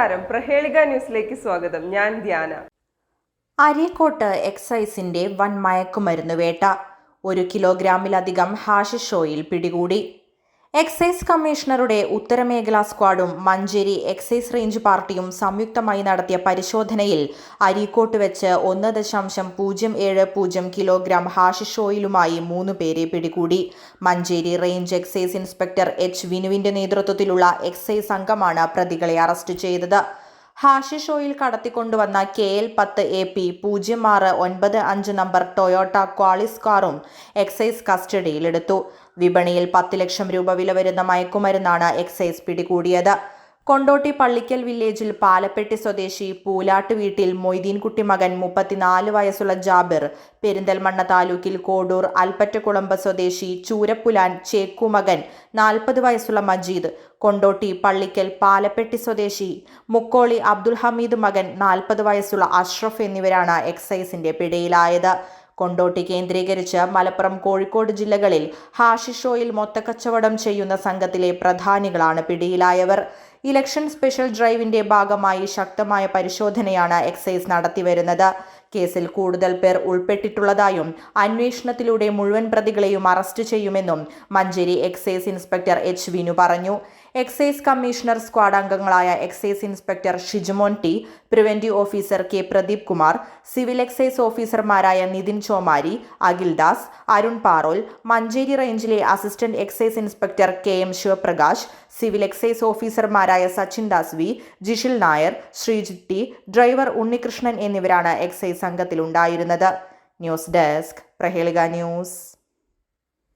നമസ്കാരം. പ്രഹേളിക ന്യൂസിലേക്ക് സ്വാഗതം. ഞാൻ ധ്യാന. അരീക്കോട്ട് എക്സൈസിന്റെ വൻ മയക്കുമരുന്ന് വേട്ട. ഒരു കിലോഗ്രാമിലധികം ഹാഷിഷ് ഓയിൽ പിടികൂടി. എക്സൈസ് കമ്മീഷണറുടെ ഉത്തരമേഖലാ സ്ക്വാഡും മഞ്ചേരി എക്സൈസ് റേഞ്ച് പാർട്ടിയും സംയുക്തമായി നടത്തിയ പരിശോധനയിൽ അരീക്കോട്ട് വെച്ച് ഒന്ന് ദശാംശം പൂജ്യം ഏഴ് പൂജ്യം കിലോഗ്രാം ഹാഷിഷ് ഓയിലുമായി മൂന്ന് പേരെ പിടികൂടി. Manjeri range excise inspector H വിനുവിന്റെ നേതൃത്വത്തിലുള്ള എക്സൈസ് സംഘമാണ് പ്രതികളെ അറസ്റ്റ് ചെയ്തത്. ഹാഷിഷ് ഓയിൽ കടത്തിക്കൊണ്ടുവന്ന കെ എൽ പത്ത് എ പി പൂജ്യം ആറ് ഒൻപത് അഞ്ച് നമ്പർ ടൊയോട്ട ക്വാളിസ് കാറും എക്സൈസ് കസ്റ്റഡിയിലെടുത്തു. വിപണിയിൽ പത്ത് ലക്ഷം രൂപ വില വരുന്ന മയക്കുമരുന്നാണ് എക്സൈസ് പിടികൂടിയത്. കൊണ്ടോട്ടി പള്ളിക്കൽ വില്ലേജിൽ പാലപ്പെട്ടി സ്വദേശി പൂലാട്ട് വീട്ടിൽ മൊയ്തീൻകുട്ടി മകൻ മുപ്പത്തിനാല് വയസ്സുള്ള ജാബിർ പെരിന്തൽമണ്ണ താലൂക്കിൽ കോഡൂർ അൽപ്പറ്റക്കുളമ്പ് സ്വദേശി ചൂരപ്പുലാൻ ചേക്കു മകൻ നാൽപ്പത് വയസ്സുള്ള മജീദ് കൊണ്ടോട്ടി പള്ളിക്കൽ പാലപ്പെട്ടി സ്വദേശി മുക്കോളി അബ്ദുൽ ഹമീദ് മകൻ നാൽപ്പത് വയസ്സുള്ള അഷ്റഫ് എന്നിവരാണ് എക്സൈസിന്റെ പിടിയിലായത്. കൊണ്ടോട്ടി കേന്ദ്രീകരിച്ച് മലപ്പുറം കോഴിക്കോട് ജില്ലകളിൽ ഹാഷിഷോയിൽ മൊത്തക്കച്ചവടം ചെയ്യുന്ന സംഘത്തിലെ പ്രധാനികളാണ് പിടിയിലായവർ. ഇലക്ഷൻ സ്പെഷ്യൽ ഡ്രൈവിന്റെ ഭാഗമായി ശക്തമായ പരിശോധനയാണ് എക്സൈസ് നടത്തിവരുന്നത്. കേസിൽ കൂടുതൽ പേർ ഉൾപ്പെട്ടിട്ടുള്ളതായും അന്വേഷണത്തിലൂടെ മുഴുവൻ പ്രതികളെയും അറസ്റ്റ് ചെയ്യുമെന്നും Manjeri excise inspector H Vinu പറഞ്ഞു. എക്സൈസ് കമ്മീഷണർ സ്ക്വാഡ് അംഗങ്ങളായ excise inspector Shijumon T preventive officer K Pradeep Kumar civil excise ഓഫീസർമാരായ നിതിൻ ചോമാരി അഖിൽ ദാസ് അരുൺ പാറോൽ മഞ്ചേരി റേഞ്ചിലെ assistant excise inspector K M Shivaprakash civil excise ഓഫീസർമാരായ സച്ചിൻ ദാസ് വി ജിഷിൽ നായർ ശ്രീജിത്ത് ഡ്രൈവർ ഉണ്ണികൃഷ്ണൻ എന്നിവരാണ് excise സംഘത്തിലുണ്ടായിരുന്നത്. News desk Prahelika news.